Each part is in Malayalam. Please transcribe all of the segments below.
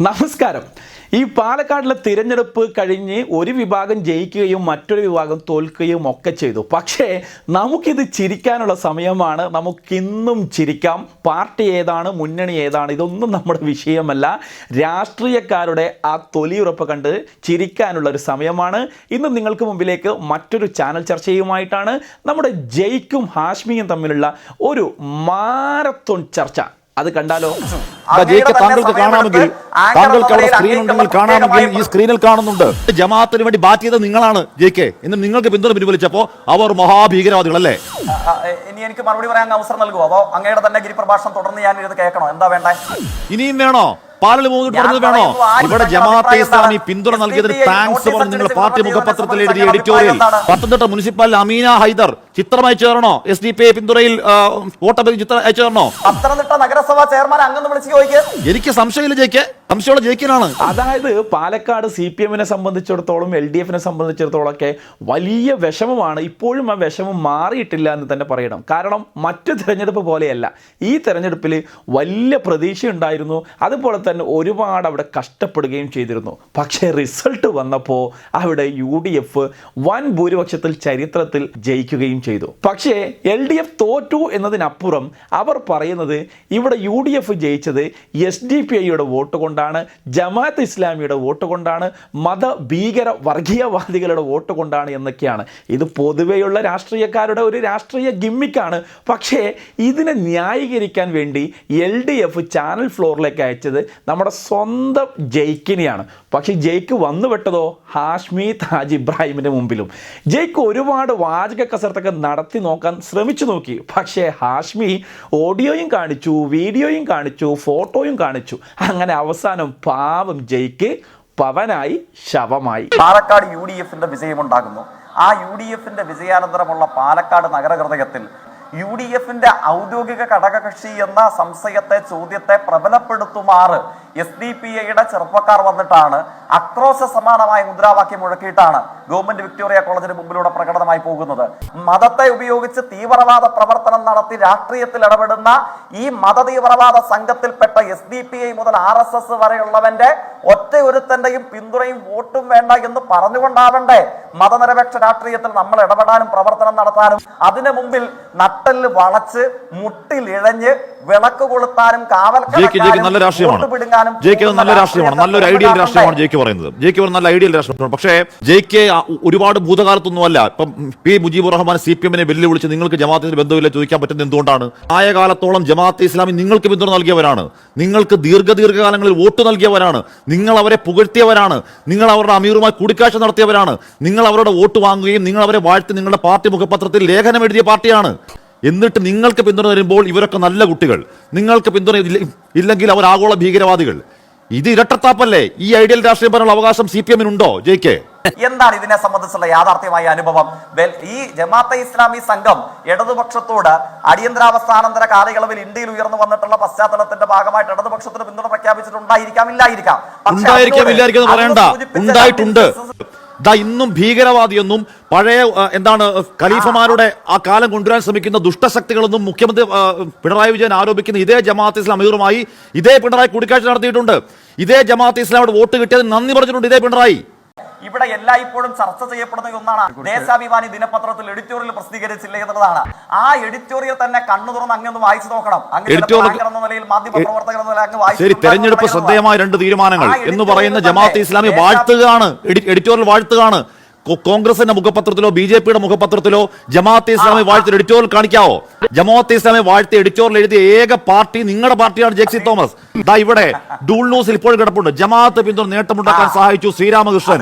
നമസ്കാരം. ഈ പാലക്കാടിലെ തിരഞ്ഞെടുപ്പ് കഴിഞ്ഞ് ഒരു വിഭാഗം ജയിക്കുകയും മറ്റൊരു വിഭാഗം തോൽക്കുകയും ഒക്കെ ചെയ്തു. പക്ഷേ നമുക്കിത് ചിരിക്കാനുള്ള സമയമാണ്. നമുക്കിന്നും ചിരിക്കാം. പാർട്ടി ഏതാണ് മുന്നണി ഏതാണ് ഇതൊന്നും നമ്മുടെ വിഷയമല്ല. രാഷ്ട്രീയക്കാരുടെ ആ തൊലിയുറപ്പ് കണ്ട് ചിരിക്കാനുള്ള ഒരു സമയമാണ്. ഇന്ന് നിങ്ങൾക്ക് മുമ്പിലേക്ക് മറ്റൊരു ചാനൽ ചർച്ചയുമായിട്ടാണ് നമ്മുടെ ജയിക്കും ഹാഷ്മിയും തമ്മിലുള്ള ഒരു മാരത്തോൺ ചർച്ച. അത് കണ്ടാലോ? ജയിക്ക് താങ്കൾക്ക് കാണാമെങ്കിൽ താങ്കൾക്ക് അവിടെ സ്ക്രീൻ ഉണ്ടെങ്കിൽ കാണാമെങ്കിൽ ഈ സ്ക്രീനിൽ കാണുന്നുണ്ട്. ജമാഅത്തിന് വേണ്ടി ബാറ്റ് ചെയ്തത് നിങ്ങളാണ് ജയിക്കെ. എന്ന് നിങ്ങൾക്ക് പിന്തുണ പിൻവലിച്ചപ്പോ അവർ മഹാഭീകരവാദികൾ അല്ലേ ആ, ആ, ഇനി എനിക്ക് മറുപടി പറയാൻ അവസരം നൽകുമോ അതോ അങ്ങയുടെ തന്നെ ഗിരിപ്രഭാഷണം തുടർന്ന് ഞാൻ ഇത് കേൾക്കണോ? എന്താ വേണ്ടേ? ഇനിയും വേണോ? പാലൽ പോകുന്നത് പറഞ്ഞത് വേണോ? ഇവിടെ ജമാഅത്തെ ഇസ്ലാമി പിന്തുണ നൽകിയതിന് താങ്ക്സ് പറഞ്ഞ് നിങ്ങൾ പാർട്ടി മുഖപത്രത്തിൽ എഴുതിയ എഡിറ്റോറിയൽ? പത്തനംതിട്ട മുനിസിപ്പൽ അമീന ഹൈദർ ചിത്രമായി ചേർന്നോ? എസ് ഡി പി പിന്തുണയിൽ വോട്ടഭ്യർത്ഥി ചിത്രം അയച്ചു ചേർന്നോ? പത്തനംതിട്ട നഗരസഭ ചെയർമാൻ അങ്ങൊന്ന് വിളിച്ച് എനിക്ക് സംശയമില്ല ജയിക്കെ. സംശയമുള്ള ജയിക്കനാണ്. അതായത് പാലക്കാട് സി പി എമ്മിനെ സംബന്ധിച്ചിടത്തോളം എൽ ഡി എഫിനെ സംബന്ധിച്ചിടത്തോളം ഒക്കെ വലിയ വിഷമമാണ്. ഇപ്പോഴും ആ വിഷമം മാറിയിട്ടില്ല എന്ന് തന്നെ പറയണം. കാരണം മറ്റു തിരഞ്ഞെടുപ്പ് പോലെയല്ല. ഈ തിരഞ്ഞെടുപ്പിൽ വലിയ പ്രതീക്ഷ ഉണ്ടായിരുന്നു അതുപോലെ തന്നെ ഒരുപാട് അവിടെ കഷ്ടപ്പെടുകയും ചെയ്തിരുന്നു. പക്ഷേ റിസൾട്ട് വന്നപ്പോൾ അവിടെ യു ഡി എഫ് വൻ ഭൂരിപക്ഷത്തിൽ ചരിത്രത്തിൽ ജയിക്കുകയും ചെയ്തു. പക്ഷേ എൽ ഡി എഫ് തോറ്റു എന്നതിനപ്പുറം അവർ പറയുന്നത് ഇവിടെ യു ഡി എഫ് ജയിച്ചത് എസ് ഡി പി ഐയുടെ വോട്ട് കൊണ്ടാണ് ജമാഅത്ത് ഇസ്ലാമിയുടെ വോട്ട് കൊണ്ടാണ് മത ഭീകര വർഗീയവാദികളുടെ വോട്ട് കൊണ്ടാണ് എന്നൊക്കെയാണ്. ഇത് പൊതുവെയുള്ള രാഷ്ട്രീയക്കാരുടെ ഒരു രാഷ്ട്രീയ ഗിമ്മിക്കാണ്. പക്ഷേ ഇതിനെ ന്യായീകരിക്കാൻ വേണ്ടി എൽ ഡി എഫ് ചാനൽ ഫ്ലോറിലേക്ക് അയച്ചത് നമ്മുടെ സ്വന്തം ജയ്ക്കിനെയാണ്. പക്ഷേ ജയ്ക്ക് വന്നുപെട്ടതോ ഹാഷ്മി താജ് ഇബ്രാഹിമിന്റെ മുമ്പിലും. ജയ്ക്ക് ഒരുപാട് വാചക കസർത്തൊക്കെ നടത്തി നോക്കാൻ ശ്രമിച്ചു നോക്കി. പക്ഷേ ഹാഷ്മി ഓഡിയോയും കാണിച്ചു വീഡിയോയും കാണിച്ചു ഫോട്ടോയും കാണിച്ചു. അങ്ങനെ അവസാനം പാവം ജയിക്ക് പവനായി ശവമായി. പാലക്കാട് യു ഡി എഫിന്റെ വിജയമുണ്ടാകുന്നു. ആ യു ഡി എഫിന്റെ വിജയാനന്തരമുള്ള പാലക്കാട് നഗരഹൃദയത്തിൽ യു ഡി എഫിന്റെ ഔദ്യോഗിക ഘടകകക്ഷി എന്ന സംശയത്തെ ചോദ്യത്തെ പ്രബലപ്പെടുത്തുമാറ് എസ് ഡി പി ഐയുടെ ചെറുപ്പക്കാർ വന്നിട്ടാണ് അക്രോശ സമാനമായ മുദ്രാവാക്യം മുഴക്കിയിട്ടാണ് ഗവൺമെന്റ് വിക്ടോറിയ കോളേജിന് മുമ്പിലൂടെ പ്രകടനമായി പോകുന്നത്. മതത്തെ ഉപയോഗിച്ച് തീവ്രവാദ പ്രവർത്തനം നടത്തി രാഷ്ട്രീയത്തിൽ ഇടപെടുന്ന ഈ മത തീവ്രവാദ സംഘത്തിൽപ്പെട്ട എസ് ഡി പി ഐ മുതൽ ആർ എസ് എസ് വരെയുള്ളവന്റെ ഒറ്റ ഒരുത്തന്റെയും പിന്തുണയും വോട്ടും വേണ്ട എന്ന് പറഞ്ഞുകൊണ്ടാവണ്ടേ മതനിരപേക്ഷ രാഷ്ട്രീയത്തിൽ നമ്മൾ ഇടപെടാനും പ്രവർത്തനം നടത്താനും. അതിനു മുമ്പിൽ നട്ടൽ വളച്ച് മുട്ടിലിഴഞ്ഞ് വിളക്ക് കൊളുത്താനും കാവൽ ജയിക്ക് ജയിക്ക് നല്ല രാഷ്ട്രീയമാണ്. നല്ലൊരു ഐഡിയൽ രാഷ്ട്രീയമാണ് ജയിക്ക് പറയുന്നത്. ജയിക്ക് ഒരു നല്ല ഐഡിയൽ രാഷ്ട്രീയമാണ്. പക്ഷേ ജയിക്ക് ഒരുപാട് ഒരുപാട് ഭൂതകാലത്തൊന്നുമല്ല. ഇപ്പം P Mujeebur Rahman C P എമ്മിനെ വെല്ലുവിളിച്ച് നിങ്ങൾക്ക് ജമാഅത്തിന് ബന്ധമില്ല ചോദിക്കാൻ പറ്റുന്നത് എന്തുകൊണ്ടാണ്? ആയ കാലത്തോളം ജമാഅത്ത് ഇസ്ലാമി നിങ്ങൾക്ക് പിന്തുണ നൽകിയവരാണ്. നിങ്ങൾക്ക് ദീർഘ ദീർഘകാലങ്ങളിൽ വോട്ട് നൽകിയവരാണ്. നിങ്ങൾ അവരെ പുകഴ്ത്തിയവരാണ്. നിങ്ങൾ അവരുടെ അമീറുമായി കൂടിക്കാഴ്ച നടത്തിയവരാണ്. നിങ്ങൾ അവരുടെ വോട്ട് വാങ്ങുകയും നിങ്ങൾ അവരെ വാഴ്ത്തി നിങ്ങളുടെ പാർട്ടി മുഖപത്രത്തിൽ ലേഖനം എഴുതിയ പാർട്ടിയാണ്. എന്നിട്ട് നിങ്ങൾക്ക് പിന്തുണ തരുമ്പോൾ ഇവരൊക്കെ നല്ല കുട്ടികൾ. നിങ്ങൾക്ക് പിന്തുണ ഇല്ലെങ്കിൽ അവർ ആഗോള ഭീകരവാദികൾ. ഇത് ഇരട്ടത്താപ്പല്ലേ? ഈ ഐഡിയൽ രാഷ്ട്രീയം പറയാനുള്ള അവകാശം സി പി എമ്മിനുണ്ടോ കെ? എന്താണ് ഇതിനെ സംബന്ധിച്ചുള്ള യാഥാർത്ഥ്യമായ അനുഭവം? ഈ ജമാഅത്തെ ഇസ്ലാമി സംഘം ഇടതുപക്ഷത്തോട് അടിയന്തരാവസ്ഥാനന്തര കാലയളവിൽ ഇന്ത്യയിൽ ഉയർന്നു വന്നിട്ടുള്ള പശ്ചാത്തലത്തിന്റെ ഭാഗമായിട്ട് ഇടതുപക്ഷത്തിന് പിന്തുണ പ്രഖ്യാപിച്ചിട്ടുണ്ടായിരിക്കാം ഇല്ലായിരിക്കാം. ഉണ്ടായിരിക്കാം ഇല്ലായിരിക്കും പറയണ്ട. ഉണ്ടായിട്ടുണ്ട്. ദാ ഇന്നും ഭീകരവാദിയൊന്നും പഴയ എന്താണ് ഖലീഫമാരുടെ ആ കാലം കൊണ്ടുവരാൻ ശ്രമിക്കുന്ന ദുഷ്ടശക്തികളൊന്നും മുഖ്യമന്ത്രി പിണറായി വിജയൻ ആരോപിക്കുന്ന ഇതേ ജമാഅത്ത് ഇസ്ലാം അമീറുമായി ഇതേ പിണറായി കൂടിക്കാഴ്ച നടത്തിയിട്ടുണ്ട്. ഇതേ ജമാഅത്ത് ഇസ്ലാമിയുടെ വോട്ട് കിട്ടിയതിന് നന്ദി പറഞ്ഞിട്ടുണ്ട് ഇതേ പിണറായി. ഇവിടെ എല്ലായ്പ്പോഴും ചർച്ച ചെയ്യപ്പെടുന്ന ഒന്നാണ്. ദേശാഭിമാനി ദിനപത്രത്തിൽ എഡിറ്റോറിയൽ പ്രസിദ്ധീകരിച്ചില്ല എന്നുള്ളതാണ്. ആ എഡിറ്റോറിയൽ തന്നെ കണ്ണു തുറന്ന് അങ്ങ് ഒന്ന് വായിച്ചു നോക്കണം. എന്ന നിലയിൽ മാധ്യമ പ്രവർത്തകർ എന്ന നിലയിൽ അങ്ങ് വായിച്ചിട്ടുണ്ടാകും ശരി തെരഞ്ഞെടുപ്പ് ശ്രദ്ധേയമായ രണ്ട് തീരുമാനങ്ങൾ എന്ന് പറയുന്ന ജമാഅത്ത് ഇസ്ലാമി വാഴ്ത്തുകയാണ്. എഡിറ്റോറിയൽ വാഴ്ത്തുകയാണ്. കോൺഗ്രസിന്റെ മുഖപത്രത്തിലോ ബി ജെ പിയുടെ മുഖപത്രത്തിലോ ജമാഅത്തെ ഇസ്ലാമി വാഴ്ത്തി എഡിറ്റോറിയൽ കാണിക്കാവോ? ജമാഅത്തെ ഇസ്ലാമി വാഴ്ത്തി എഡിറ്റോറിയൽ എഴുതിയ ഏക പാർട്ടി നിങ്ങളുടെ പാർട്ടിയാണ് ജെക്സി തോമസ്. ദാ ഇവിടെ ഡൂൾ ന്യൂസിൽ ഇപ്പോൾ കിടപ്പുണ്ട്. ജമാഅത്ത് പിന്തുണ നേട്ടമുണ്ടാക്കാൻ സഹായിച്ചു ശ്രീരാമകൃഷ്ണൻ.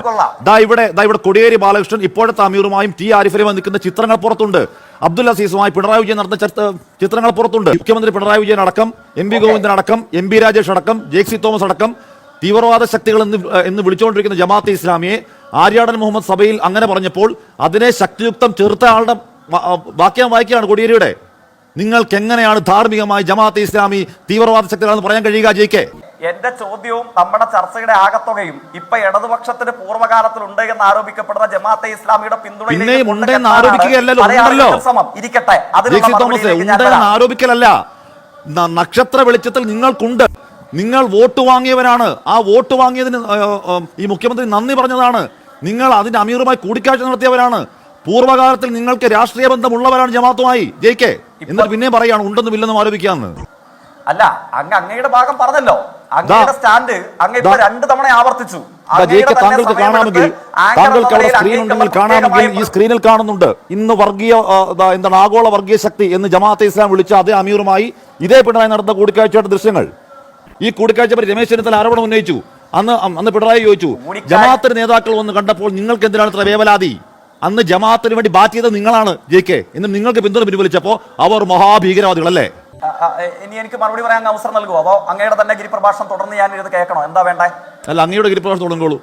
ദാ ഇവിടെ ദാ ഇവിടെ കൊടിയേരി ബാലകൃഷ്ണൻ ഇപ്പോഴത്തെ അമീറുമായും ടി ആരിഫിലുമായി നിൽക്കുന്ന ചിത്രങ്ങൾ പുറത്തുണ്ട്. അബ്ദുൽ അസീസുമായി പിണറായി വിജയൻ നടന്ന ചിത്രങ്ങൾ പുറത്തുണ്ട്. മുഖ്യമന്ത്രി പിണറായി വിജയൻ അടക്കം എം പി ഗോവിന്ദൻ അടക്കം എം പി രാജേഷ് അടക്കം ജെക്സി തോമസ് അടക്കം തീവ്രവാദ ശക്തികൾ എന്ന് എന്ന് വിളിച്ചുകൊണ്ടിരിക്കുന്ന ജമാഅത്തെ ഇസ്ലാമിയെ ആര്യാടൻ മുഹമ്മദ് സഭയിൽ അങ്ങനെ പറഞ്ഞപ്പോൾ അതിനെ ശക്തിയുക്തം ചെറുത്ത ആളുടെ വാക്യം വായിക്കുകയാണ് കോടിയേരിയുടെ. നിങ്ങൾക്ക് എങ്ങനെയാണ് ധാർമ്മികമായി ജമാഅത്ത് ഇസ്ലാമി തീവ്രവാദ ശക്തികളെന്ന് പറയാൻ കഴിയുക ജയിക്കെ എന്റെ ചോദ്യവും നമ്മുടെ ചർച്ചയുടെ ആകത്തുകയും ഇപ്പൊ ഇടതുപക്ഷത്തിന് പൂർവകാലത്തിൽ ഉണ്ട് എന്ന് ആരോപിക്കപ്പെടുന്ന ജമാഅത്തെ ഇസ്ലാമിയുടെ വരാം. ആരോപിക്കലല്ല. നക്ഷത്ര വെളിച്ചത്തിൽ നിങ്ങൾക്കുണ്ട്. നിങ്ങൾ വോട്ട് വാങ്ങിയവരാണ്. ആ വോട്ട് വാങ്ങിയതിന് ഈ മുഖ്യമന്ത്രി നന്ദി പറഞ്ഞതാണ്. നിങ്ങൾ അതിന്റെ അമീറുമായി കൂടിക്കാഴ്ച നടത്തിയവരാണ്. പൂർവകാലത്തിൽ നിങ്ങൾക്ക് രാഷ്ട്രീയ ബന്ധമുള്ളവരാണ് ജമാത്തുമായി. ജയിക്കെ എന്നിട്ട് പിന്നെ പറയാണ് ഉണ്ടെന്നും ഇല്ലെന്നും ആരോപിക്കാന്ന്. അല്ല അങ്ങ് അങ്ങയുടെ ഭാഗം പറഞ്ഞല്ലോ. അങ്ങയുടെ സ്റ്റാൻഡ് അങ്ങ് ഇപ്പൊ. രണ്ട് തവണ ആവർത്തിച്ചു. ദാ തന്നെ താങ്കൾക്ക് കാണാമെങ്കിൽ സമയമെടുത്ത് ആങ്കർ താങ്കൾക്ക് അവിടെ സ്ക്രീൻ ഉണ്ടെങ്കിൽ കാണാമെങ്കിൽ ഈ സ്ക്രീനിൽ കാണുന്നുണ്ട്. ഇന്ന് വർഗീയ എന്താണ് ആഗോള വർഗീയ ശക്തി എന്ന് ജമാഅത്തെ ഇസ്ലാം വിളിച്ച അതേ അമീറുമായി ഇതേ പിണറായി നടന്ന കൂടിക്കാഴ്ചയുടെ ദൃശ്യങ്ങൾ. ഈ കൂടിക്കാഴ്ച പറ്റി രമേശ് ചെന്നിത്തല ആരോപണം ഉന്നയിച്ചു. അന്ന് അന്ന് പിണറായി ചോദിച്ചു ജമാഅത്തിന് നേതാക്കൾ വന്ന് കണ്ടപ്പോൾ നിങ്ങൾക്ക് എന്തിനാണ് ഇത്ര വേവലാതി? അന്ന് ജമാഅത്തിന് വേണ്ടി ബാറ്റ് ചെയ്തത് നിങ്ങളാണ് ജെ കെ. എന്ന് നിങ്ങൾക്ക് പിന്തുണ പിൻവലിച്ചപ്പോൾ അവർ മഹാഭീകരവാദികളല്ലേ? ഇനി എനിക്ക് മറുപടി പറയാൻ അവസരം നൽകുമോ? അതോ അങ്ങയുടെ തന്നെ ഗിരിപ്രഭാഷണം തുടർന്ന് ഞാൻ ഇത് കേൾക്കണോ? എന്താ വേണ്ടേ? അല്ല അങ്ങയുടെ ഗിരിപ്രഭാഷണം തുടങ്ങുള്ളൂ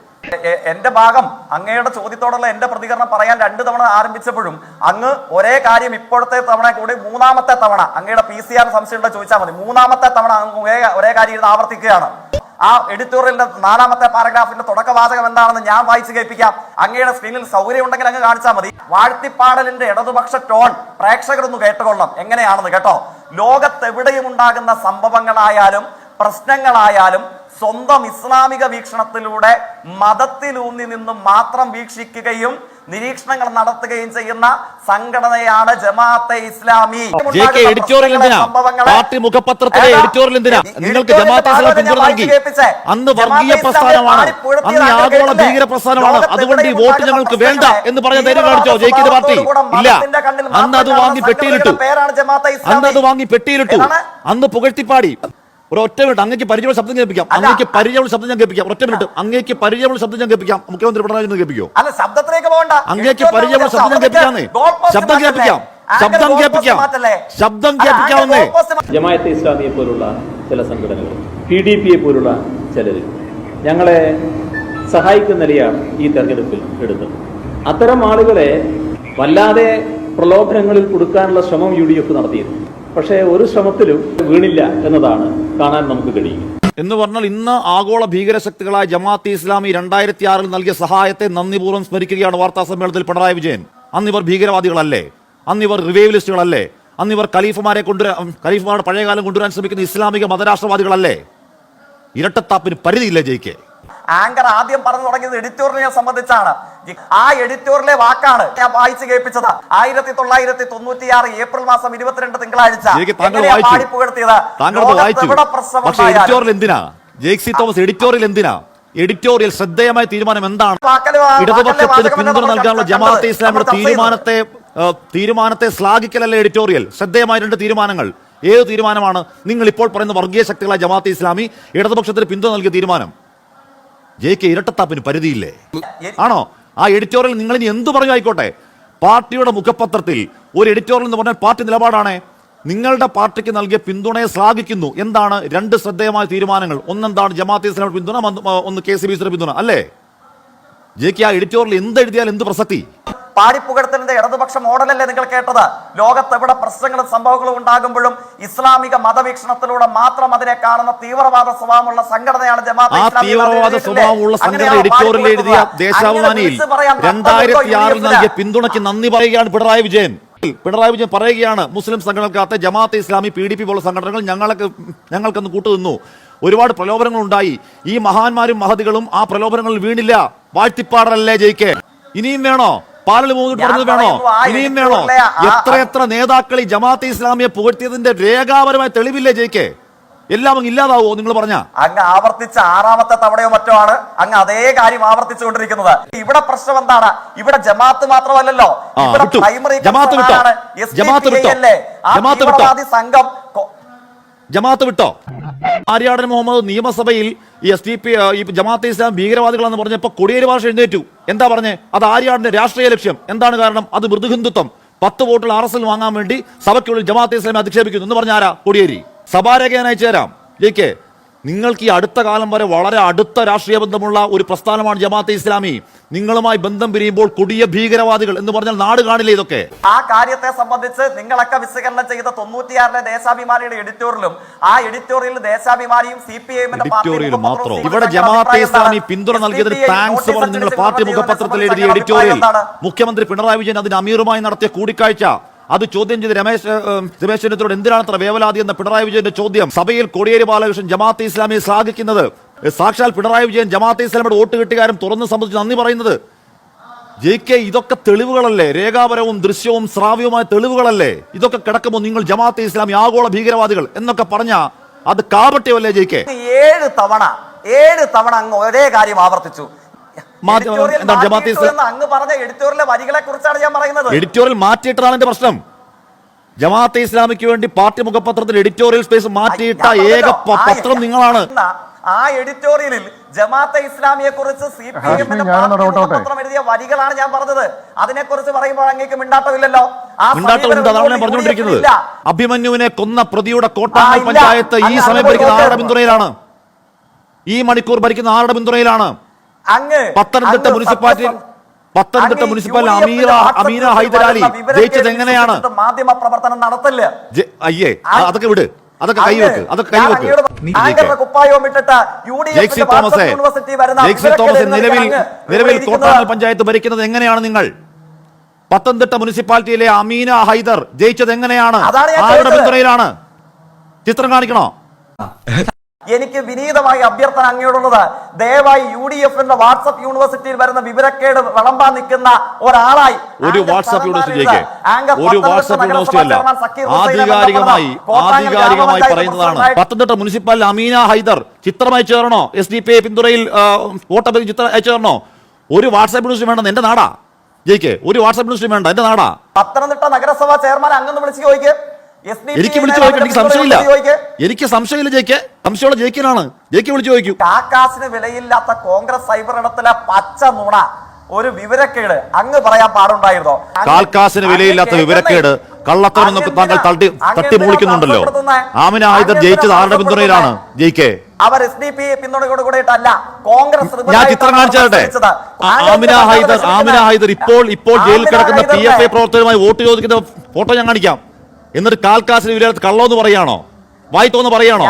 എന്റെ ഭാഗം അങ്ങയുടെ ചോദ്യത്തോടുള്ള എന്റെ പ്രതികരണം പറയാൻ രണ്ട് തവണ ആരംഭിച്ചപ്പോഴും അങ്ങ് ഒരേ കാര്യം ഇപ്പോഴത്തെ തവണ കൂടി മൂന്നാമത്തെ തവണ അങ്ങയുടെ പി സി ആർ സംശയം ചോദിച്ചാൽ മതി. മൂന്നാമത്തെ തവണ അങ്ങ് ഒരേ ഒരേ കാര്യം ഇരുന്ന് ആവർത്തിക്കുകയാണ്. ആ എഡിറ്റോറിയലിന്റെ നാലാമത്തെ പാരഗ്രാഫിന്റെ തുടക്കവാചകം എന്താണെന്ന് ഞാൻ വായിച്ചു കേൾപ്പിക്കാം. അങ്ങയുടെ സ്ക്രീനിൽ സൗകര്യം ഉണ്ടെങ്കിൽ അങ്ങ് കാണിച്ചാൽ മതി. വാഴ്ത്തിപ്പാടലിന്റെ ഇടതുപക്ഷ ടോൺ പ്രേക്ഷകരൊന്ന് കേട്ടുകൊള്ളണം. എങ്ങനെയാണെന്ന് കേട്ടോ. ലോകത്തെവിടെയും ഉണ്ടാകുന്ന സംഭവങ്ങളായാലും പ്രശ്നങ്ങളായാലും സ്വന്തം ഇസ്ലാമിക വീക്ഷണത്തിലൂടെ മതത്തിലൂന്നി നിന്നും മാത്രം വീക്ഷിക്കുകയും നിരീക്ഷണങ്ങൾ നടത്തുകയും ചെയ്യുന്ന സംഘടനയാണ് ജമാഅത്തെ ഇസ്ലാമി. എഡിറ്റോറിയൽ എന്തിനാ? പാർട്ടി മുഖപത്രത്തിലെ എഡിറ്റോറിയൽ എന്തിനാ? നിങ്ങൾക്ക് ജമാഅത്തെ ഇസ്ലാം പിന്തുണ നൽകി. അന്ന് വർഗീയ പ്രസ്ഥാനമാണ്. അന്ന് ആഗോള ഭീകര പ്രസ്ഥാനമാണ്. അതുകൊണ്ട് ഈ വോട്ട് ഞങ്ങൾക്ക് വേണ്ട എന്ന് പറഞ്ഞ ധൈര്യം കാണിച്ചോ ജയിക്കുന്ന പാർട്ടി? ഇല്ല. അന്ന് അത് വാങ്ങി പെട്ടിയിലിട്ടു. അന്ന് അത് വാങ്ങി പെട്ടിയിലിട്ടു. അന്ന് പുകഴ്ത്തിപ്പാടി. ഒരു ഒറ്റ മിനിറ്റ് അങ്ങേക്ക് പരിചയമുള്ള ശബ്ദം കേൾപ്പിക്കാം. അങ്ങേക്ക് പരിചയമുള്ള ശബ്ദം ഞാൻ കേൾപ്പിക്കാം. ഒറ്റ മിനിറ്റ്. അങ്ങേക്ക് പരിചയമുള്ള ശബ്ദം ഞാൻ കേൾപ്പിക്കാം. മുഖ്യമന്ത്രി പിണറായി വിജയൻ കേൾപ്പിക്കോ? അല്ല ശബ്ദത്തിലേക്ക് പോകണ്ട. അങ്ങേക്ക് പരിചയമുള്ള ശബ്ദം ഞാൻ കേൾപ്പിക്കാന്നേ ശബ്ദം കേൾപ്പിക്കാം. ശബ്ദം കേൾപ്പിക്കാം. ശബ്ദം കേൾപ്പിക്കാവുന്നേ ജമായത്തെ ഇസ്ലാമിയെ പോലുള്ള ചില സംഘടനകൾ പി ഡി പിയെ പോലുള്ള ചിലർ ഞങ്ങളെ സഹായിക്കുന്ന നിലയാണ് ഈ തെരഞ്ഞെടുപ്പിൽ എടുത്തത്. അത്തരം ആളുകളെ വല്ലാതെ പ്രലോഭനങ്ങളിൽ കൊടുക്കാനുള്ള ശ്രമം യു ഡി എഫ് നടത്തിയിരുന്നു. പക്ഷേ ഒരു ശ്രമത്തിലും വീണില്ല എന്നതാണ് കാണാൻ നമുക്ക് കഴിയും എന്ന് പറഞ്ഞാൽ ഇന്ന് ആഗോള ഭീകരശക്തികളായ ജമാഅത്ത് ഇസ്ലാമി രണ്ടായിരത്തി ആറിൽ നൽകിയ സഹായത്തെ നന്ദിപൂർവം സ്മരിക്കുകയാണ് വാർത്താ സമ്മേളനത്തിൽ പിണറായി വിജയൻ. അന്നിവർ ഭീകരവാദികളല്ലേ? അന്നിവർ റിവൈവലിസ്റ്റുകളല്ലേ? അന്ന് ഇവർ ഖലീഫമാരെ കൊണ്ടുവരാൻ ഖലീഫമാരുടെ പഴയകാലം കൊണ്ടുവരാൻ ശ്രമിക്കുന്ന ഇസ്ലാമിക മതരാഷ്ട്രവാദികളല്ലേ? ഇരട്ടത്താപ്പിന് പരിധിയില്ല ജയിക്കെ ആങ്കർ ആദ്യം പറഞ്ഞു തുടങ്ങിയത് എഡിറ്റോറിയലിനെ സംബന്ധിച്ചാണ്. ആ എഡിറ്റോറിയലെ വാക്കാണ് ഞാൻ വായിച്ചു കേൾപ്പിച്ചത്. ആയിരത്തി തൊള്ളായിരത്തി തൊണ്ണൂറ്റിയാറ് ഏപ്രിൽ മാസം ഇരുപത്തിരണ്ട് തിങ്കളാഴ്ച തോമസ് എഡിറ്റോറിയൽ എന്തിനാ? എഡിറ്റോറിയൽ ശ്രദ്ധേയമായ തീരുമാനം എന്താണ്? ഇടതുപക്ഷത്തിന് പിന്തുണ നൽകാനുള്ള ജമാഅത്തെ ഇസ്ലാമിയുടെ തീരുമാനത്തെ തീരുമാനത്തെ ശ്ലാഘിക്കലല്ല എഡിറ്റോറിയൽ? ശ്രദ്ധേയമായ രണ്ട് തീരുമാനങ്ങൾ. ഏത് തീരുമാനമാണ്? നിങ്ങൾ ഇപ്പോൾ പറയുന്ന വർഗീയ ശക്തികളായ ജമാഅത്തെ ഇസ്ലാമി ഇടതുപക്ഷത്തിന് പിന്തുണ നൽകിയ തീരുമാനം. ജെ കെ ഇരട്ടത്താപ്പിന് പരിധിയില്ലേ? ആണോ? ആ എഡിറ്റോറിയൽ നിങ്ങൾ ഇനി എന്ത് പറഞ്ഞു ആയിക്കോട്ടെ? പാർട്ടിയുടെ മുഖപത്രത്തിൽ ഒരു എഡിറ്റോറിയൽ എന്ന് പറഞ്ഞാൽ പാർട്ടി നിലപാടാണ്. നിങ്ങളുടെ പാർട്ടിക്ക് നൽകിയ പിന്തുണയെ ശ്ലാഘിക്കുന്നു. എന്താണ്? രണ്ട് ശ്രദ്ധേയമായ തീരുമാനങ്ങൾ. ഒന്നെന്താണ് ജമാഅത്ത് ഇസ്ലാമിയുടെ പിന്തുണ? ഒന്ന് കെ സി ബി പിന്തുണ. അല്ലേ? ജെ കെ ആ എഡിറ്റോറിയൽ എന്ത് എഴുതിയാൽ എന്ത് പ്രസക്തി? പാടിപ്പുകടത്തിന്റെ ഇടതുപക്ഷ മോഡലല്ലേ നിങ്ങൾ കേട്ടത്? ലോകത്ത് എവിടെ പ്രശ്നങ്ങളും സംഭവങ്ങളും ഉണ്ടാകുമ്പോഴും ഇസ്ലാമിക മതവീക്ഷണത്തിലൂടെ മാത്രം അതിനെ കാണുന്ന തീവ്രവാദ സ്വഭാവമുള്ള സംഘടനയാണ് ജമാഅത്തെ ആ തീവ്രവാദ സ്വഭാവമുള്ള സംഘടന എഴുതിയ. ദേശാഭിമാനിയിൽ രണ്ടായിരത്തി ആറിൽ നൽകിയ പിന്തുണയ്ക്ക് നന്ദി പറയുകയാണ് പിണറായി വിജയൻ. പിണറായി വിജയൻ പറയുകയാണ് മുസ്ലിം സംഘടനകൾക്കകത്ത് Jamaate Islami P D P പോലുള്ള സംഘടനകൾ ഞങ്ങൾക്ക് ഞങ്ങൾക്കൊന്ന് കൂട്ടുനിന്നു. ഒരുപാട് പ്രലോഭനങ്ങൾ ഉണ്ടായി ഈ മഹാന്മാരും മഹതികളും ആ പ്രലോഭനങ്ങളിൽ വീണില്ല. വാഴ്ത്തിപ്പാടലല്ലേ ജയിക്കേ? ഇനിയും വേണോ? പാലൽ മുഹമ്മദ് പറഞ്ഞത് വേണോ? ഇനിയും വേണോ? എത്ര എത്ര നേതാക്കൾ ഈ ജമാഅത്തെ ഇസ്ലാമിയെ പുകഴ്ത്തിയതിന്റെ രേഖാപരമായ തെളിവില്ലേ ജയിക്കെ? എല്ലാം അങ്ങ് ഇല്ലാതാവോ നിങ്ങൾ പറഞ്ഞ? അങ്ങ് ആവർത്തിച്ച ആറാമത്തെ തവണയോ മറ്റോ ആണ് അങ്ങ് അതേ കാര്യം ആവർത്തിച്ചുകൊണ്ടിരിക്കുന്നത്. ഇവിടെ പ്രശ്നം എന്താണ്? ഇവിടെ ജമാഅത്ത് മാത്രമല്ലല്ലോ. ഇവിടെ വിട്ടു. ജമാഅത്ത് വിട്ടോ? ജമാഅത്ത് വിട്ടോ? സംഘം ജമാഅത്ത് വിട്ടോ? ആര്യാടൻ മുഹമ്മദ് നിയമസഭയിൽ ഈ എസ് ഡി പി ഈ ജമാഅത്ത് ഇസ്ലാം ഭീകരവാദികളെന്ന് പറഞ്ഞപ്പോൾ കൊടിയേരി ഭാഷ എഴുന്നേറ്റു. എന്താ പറഞ്ഞേ? അത് ആര്യാടിന്റെ രാഷ്ട്രീയ ലക്ഷ്യം. എന്താണ് കാരണം? അത് മൃദുഹിന്ദുത്വം. പത്ത് വോട്ടിൽ ആർ എസ് എൽ വാങ്ങാൻ വേണ്ടി സഭയ്ക്കുള്ളിൽ ജമാഅത്ത് ഇസ്ലാമെ അധിക്ഷേപിക്കുന്നു. എന്ന് പറഞ്ഞ ആരാ കൊടിയേരി. സഭാരേഖ ഞാൻ അയച്ചു തരാം ജെ കെ. നിങ്ങൾക്ക് ഈ അടുത്ത കാലം വരെ വളരെ അടുത്ത രാഷ്ട്രീയ ബന്ധമുള്ള ഒരു പ്രസ്ഥാനമാണ് ജമാഅത്തെ ഇസ്ലാമി. നിങ്ങളുമായി ബന്ധം പിരിയുമ്പോൾ കൊടിയ ഭീകരവാദികൾ എന്ന് പറഞ്ഞാൽ നാട് കാണില്ലേ ഇതൊക്കെ? ആ കാര്യത്തെ സംബന്ധിച്ച് നിങ്ങളൊക്കെ വിശകലനം ചെയ്ത തൊണ്ണൂറ്റിയാറിലെ ദേശാഭിമാനിയുടെ എഡിറ്റോറിയലും ആ എഡിറ്റോറിയലിൽ ദേശാഭിമാനിയും സി പി എഡിറ്റോറിയൽ മാത്രം. ഇവിടെ ജമാഅത്തെ ഇസ്ലാമി പിന്തുണ നൽകിയതിന് താങ്ക്സ് പറഞ്ഞ് നിങ്ങൾ പാർട്ടി മുഖപത്രത്തിൽ എഴുതിയ എഡിറ്റോറിയൽ. മുഖ്യമന്ത്രി പിണറായി വിജയൻ അതിന് അമീറുമായി നടത്തിയ കൂടിക്കാഴ്ച. അത് ചോദ്യം ചെയ്ത് രമേശ് രമേശ് ചെന്നിത്തലോട് എന്തിനാണ് അത്ര വേവലാതി എന്ന പിണറായി വിജയന്റെ ചോദ്യം? സഭയിൽ കോടിയേരി ബാലകൃഷ്ണൻ ജമാഅത്ത് ഇസ്ലാമിയെ ശ്ലാഘിക്കുന്നത്. സാക്ഷാൽ പിണറായി വിജയൻ ജമാഅത്തെ ഇസ്ലാമിയുടെ വോട്ട് കിട്ടുകാരും തുറന്ന് സംബന്ധിച്ച് നന്ദി പറയുന്നത്. ജെ കെ ഇതൊക്കെ തെളിവുകളല്ലേ? രേഖാപരവും ദൃശ്യവും ശ്രാവ്യവുമായ തെളിവുകളല്ലേ? ഇതൊക്കെ കിടക്കുമ്പോൾ നിങ്ങൾ ജമാഅത്തെ ഇസ്ലാമി ആഗോള ഭീകരവാദികൾ എന്നൊക്കെ പറഞ്ഞ അത് കാപട്യമല്ലേ ജെ കെ? ഏഴ് തവണ ഏഴ് തവണ അങ്ങ് ഒരേ കാര്യം ആവർത്തിച്ചു. എന്താണ് ജമാഅത്തെ അങ്ങ് പറഞ്ഞ എഡിറ്റോറിയലെ വരികളെ കുറിച്ചാണ് ഞാൻ പറയുന്നത്. എഡിറ്റോറിയൽ മാറ്റിയിട്ടാണ് എന്റെ പ്രശ്നം. ജമാഅത്തെ ഇസ്ലാമിക്ക് വേണ്ടി പാർട്ടി മുഖപത്രത്തിൽ എഡിറ്റോറിയൽ സ്പേസ് മാറ്റിയിട്ട ഏക പത്രം നിങ്ങളാണ്. ആ എഡിറ്റോറിയലിൽ ജമാഅത്തെ ഇസ്ലാമിയെ കുറിച്ച് സി പി എമ്മിന്റെ പത്രം എഴുതിയ വരികളാണ് ഞാൻ പറഞ്ഞത്. അതിനെ കുറിച്ച് പറയുമ്പോൾ അങ്ങേക്ക് മിണ്ടാട്ടമില്ലല്ലോ പറഞ്ഞുകൊണ്ടിരിക്കുന്നത്. അഭിമന്യുവിനെ കൊന്ന പ്രതിയുടെ കോട്ടാങ്ങൽ പഞ്ചായത്ത് ഈ സമയം ഭരിക്കുന്ന ആരുടെ പിന്തുണയിലാണ്? ഈ മണിക്കൂർ ഭരിക്കുന്ന ആരുടെ പിന്തുണയിലാണ്? പത്തനംതിട്ട അങ്ങ് മുനിസിപ്പാലിറ്റി പത്തനംതിട്ട ഡി അമീറ അമീന ഹൈദരാലി ജയിച്ചത് എങ്ങനെയാണ്? മാധ്യമ പ്രവർത്തനം നടത്തല്ല. അയ്യേ അതൊക്കെ വിട്. അതൊക്കെ കൈവെക്ക് അതൊക്കെ കൈവെക്ക് നിലവിൽ നിലവിൽ കോട്ടാങ്ങൽ പഞ്ചായത്ത് ഭരിക്കുന്നത് എങ്ങനെയാണ് നിങ്ങൾ? പത്തനംതിട്ട മുനിസിപ്പാലിറ്റിയിലെ അമീന ഹൈദർ ജയിച്ചത് എങ്ങനെയാണ്? ആരുടെ പിന്തുണയിലാണ് ചിത്രം കാണിക്കണോ? എനിക്ക് വിനീതമായി അഭ്യർത്ഥന അങ്ങയോടുള്ളത്. ദയവായി യു ഡി എഫിന്റെ വാട്സപ്പ് യൂണിവേഴ്സിറ്റിയിൽ വരുന്ന വിവരക്കേട് വളമ്പാൻ നിൽക്കുന്ന ഒരാളായി ഒരു വാട്സപ്പ് ഒരു യൂണിവേഴ്സിറ്റി അല്ല. ആധികാരികമായി ആധികാരികമായി പറയുന്നതാണ്. പത്തനംതിട്ട മുനിസിപ്പൽ അമീന ഹൈദർ ചിത്രം അയച്ചു തരണോ എസ് ഡി പി പിന്തുണയിൽ ആ, വോട്ട് ചിത്രം അയച്ചു തരണോ ഒരു വാട്സപ്പ് യൂണിവേഴ്സിറ്റി വേണ്ടെന്ന് എന്റെ നാടാ. ജയിക്ക്. ഒരു വാട്സപ്പ് യൂണിവേഴ്സിറ്റി വേണ്ട. എന്റെ നാടാ. പത്തനംതിട്ട നഗരസഭാ ചെയർമാൻ അങ്ങനെ വിളിച്ച് ചോദിക്ക്. എനിക്ക് വിളിച്ചു ചോദിക്കണം എനിക്ക് സംശയമില്ല. എനിക്ക് സംശയമില്ല ജയിക്ക്. സംശയമുള്ള ജയിക്കനാണ്. ജയിക്ക് വിളിച്ചു ചോദിക്കൂ. കാക്കാസിന് വിലയില്ലാത്ത കോൺഗ്രസ് സൈബർ ഇടത്തിലെ പച്ച നുണ. ഒരു വിവരക്കേട്. അങ്ങ് പറയാൻ പാടുണ്ടായിരുന്നോ? കാൽക്കാസിന് വിലയില്ലാത്ത വിവരക്കേട്. കള്ളത്തരം എന്നൊക്കെ താങ്കൾ തട്ടി തട്ടി മൂളിക്കുന്നുണ്ടല്ലോ? ആമിന ഹൈദർ ജയിച്ചത് ആരുടെ പിന്തുണയിലാണ് ജയിക്കേ? അവർ എസ് ഡി പി പിന്തുണയോട് കൂടിയിട്ടല്ല കോൺഗ്രസ് ഞാൻ ചിത്രം കാണിച്ചു ആമിന ഹൈദർ ആമിന ഹൈദർ ഇപ്പോൾ ഇപ്പോൾ ജയിലിൽ കിടക്കുന്ന പി എഫ് ഐ പ്രവർത്തകരുമായി വോട്ട് ചോദിക്കുന്ന ഫോട്ടോ ഞാൻ കാണിക്കാം. എന്നിട്ട് കാൽക്കാസിന് വിലയില്ലാത്ത കള്ളോന്ന് പറയാണോ? വായിത്തോന്ന് പറയാണോ?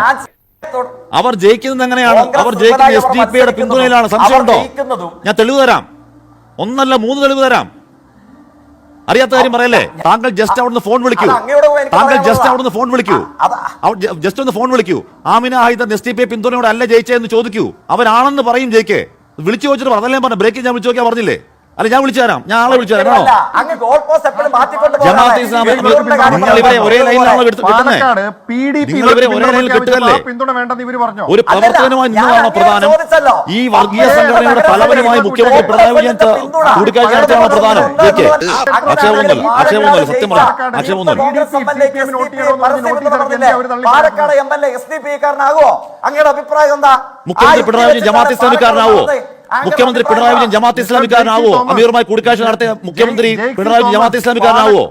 അവർ ജയിക്കുന്നത് എങ്ങനെയാണ്? അവർ ജയിക്കുന്ന എസ് ഡി പിയുടെ പിന്തുണയിലാണ് സംശയമുണ്ടോ? ഞാൻ തെളിവ് തരാം. ഒന്നല്ല മൂന്ന് തെളിവ് തരാം. അറിയാത്ത കാര്യം പറയല്ലേ? താങ്കൾ ജസ്റ്റ് അവിടുന്ന് ഫോൺ വിളിക്കൂ. താങ്കൾ ജസ്റ്റ് അവിടുന്ന് ഫോൺ വിളിക്കൂ. ജസ്റ്റ് ഒന്ന് ഫോൺ വിളിക്കൂ. Amina Haider S T P പിന്തുണയോടെ അല്ല ജയിച്ചതെന്ന് ചോദിക്കൂ. അവരാണെന്ന് പറയും ജയിക്കേ. വിളിച്ചു ചോദിച്ചിട്ട് പറഞ്ഞല്ലേ പറഞ്ഞു. ബ്രേക്കിൽ ഞാൻ വിളിച്ചു നോക്കിയാ പറഞ്ഞില്ലേ? അല്ല ഞാൻ വിളിച്ചു തരാം. ഞാൻ ആളെ വിളിച്ചു തരാം ജമാഅത്ത് അങ്ങ് ഗോൾ പോസ്റ്റ് എപ്പോഴും മാറ്റിക്കൊണ്ട് ജമാഅത്തെ ഇസ്ലാമി നിങ്ങൾ ഇവരെ ഒരേ ലൈനിലാണോ കിട്ടുന്നത് ഒരേ ലൈനിൽ കിട്ടുകല്ലേ പിന്തുണ വേണ്ടെന്ന് ഇവർ പറഞ്ഞോ? ഒരു പ്രവർത്തനമായി നിന്നതാണോ പ്രധാനം ഈ വർഗീയ സംഘടനയുടെ തലവനുമായി മുഖ്യമന്ത്രി പിണറായി വിജയൻ കൂടിക്കാഴ്ച നടത്തിയാണോ പ്രധാനം. ജയിക്ക് ആക്ഷേപമൊന്നുമില്ല ആക്ഷേപമൊന്നുമില്ല സത്യം പറ. Palakkad ആക്ഷേപമൊന്നുമില്ല Palakkad M L A S D P കാരനാകുമോ അങ്ങയുടെ അഭിപ്രായം എന്താ? മുഖ്യമന്ത്രി പിണറായി വിജയൻ ജമാഅത്ത് മുഖ്യമന്ത്രി പിണറായി വിജയൻ? ജമാഅത്ത് ഇസ്ലാമിക്കാരനാവോ അമീറുമായി കൂടിക്കാഴ്ച നടത്തിയ മുഖ്യമന്ത്രി പിണറായി വിജയൻ ജമാഅത്ത്. ഇസ്ലാമിക്കാരനാവോ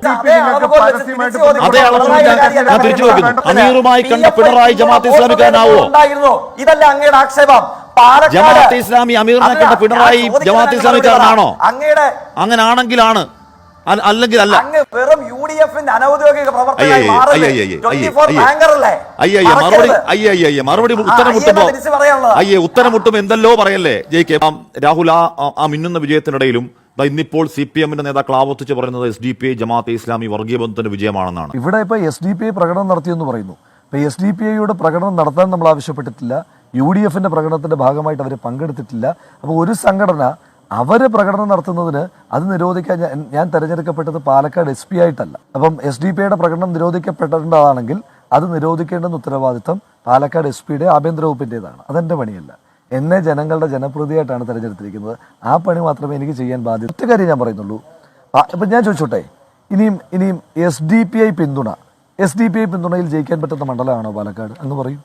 അതേ അളവുകോൽ ഞാൻ- തിരിച്ചു. അമീറുമായി കണ്ട പിണറായി ജമാഅത്ത് ഇസ്ലാമിക്കാരനാവോ? ഉണ്ടായിരുന്നു ഇതല്ല അങ്ങയുടെ ആക്ഷേപം പാലക്കാട് ജമാഅത്ത് ഇസ്ലാമി അമീറിനെ കണ്ട പിണറായി ജമാഅത്ത് ഇസ്ലാമിക്കാരനാണോ അങ്ങനെയാണെങ്കിലാണ് അല്ലെങ്കിൽ അല്ല. വെറും യു ഡി എഫിന്റെ അനൗദ്യോഗിക പ്രവർത്തകനായി മാറല്ലേ? 24 അയ്യയ്യ. ആങ്കർ അല്ലേ? അയ്യയ്യ മറുപടി ഉത്തരം അയ്യേ മുട്ടുമ്പോ അയ്യേ ഉത്തരം മുട്ടും എന്തല്ലോ പറയല്ലേ? ജെ കെ രാഹുൽ ആ മിന്നുന്ന വിജയത്തിനിടയിലും ദാ ഇന്നിപ്പോൾ സി പി എമ്മിന്റെ നേതാക്കൾ ആവർത്തിച്ച് പറയുന്നത് S D P I Jamaate Islami വർഗീയ ബന്ധത്തിന്റെ വിജയമാണെന്നാണ്. ഇവിടെ ഇപ്പോൾ എസ് ഡി പി ഐ പ്രകടനം നടത്തിയെന്ന് പറയുന്നു. ഇപ്പോൾ എസ് ഡി പി ഐയുടെ പ്രകടനം നടത്താൻ നമ്മൾ ആവശ്യപ്പെട്ടിട്ടില്ല. യു ഡി എഫിന്റെ പ്രകടനത്തിന്റെ ഭാഗമായിട്ട് അവർ പങ്കെടുത്തിട്ടില്ല. അപ്പോൾ ഒരു സംഘടന അവർ പ്രകടനം നടത്തുന്നതിന് അത് നിരോധിക്കാൻ ഞാൻ തിരഞ്ഞെടുക്കപ്പെട്ടത് പാലക്കാട് എസ് പി ആയിട്ടല്ല. അപ്പം എസ് ഡി പി ഐയുടെ പ്രകടനം നിരോധിക്കപ്പെടേണ്ടതാണെങ്കിൽ അത് നിരോധിക്കേണ്ടെന്ന് ഉത്തരവാദിത്തം പാലക്കാട് എസ് പിയുടെ ആഭ്യന്തര വകുപ്പിന്റെതാണ് അതെന്റെ പണിയല്ല. എന്നെ ജനങ്ങളുടെ ജനപ്രതിയായിട്ടാണ് തിരഞ്ഞെടുത്തിരിക്കുന്നത്. ആ പണി മാത്രമേ എനിക്ക് ചെയ്യാൻ ബാധ്യത ഒറ്റ കാര്യം ഞാൻ പറയുന്നുള്ളൂ. ഇപ്പം ഞാൻ ചോദിച്ചോട്ടെ? ഇനിയും ഇനിയും എസ് ഡി പി ഐ പിന്തുണ എസ് ഡി പി ഐ പിന്തുണയിൽ ജയിക്കാൻ പറ്റുന്ന മണ്ഡലമാണോ പാലക്കാട്? എന്ന് പറയും.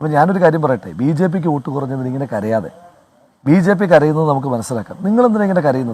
അപ്പം ഞാനൊരു കാര്യം പറയട്ടെ? ബി ജെ പിക്ക് വോട്ട് കുറഞ്ഞതിന് ഇങ്ങനെ കരയാതെ ബി ജെ പി കരയുന്നത് നമുക്ക് മനസ്സിലാക്കാം. നിങ്ങൾ എന്തിനാ ഇങ്ങനെ കരയുന്നത്?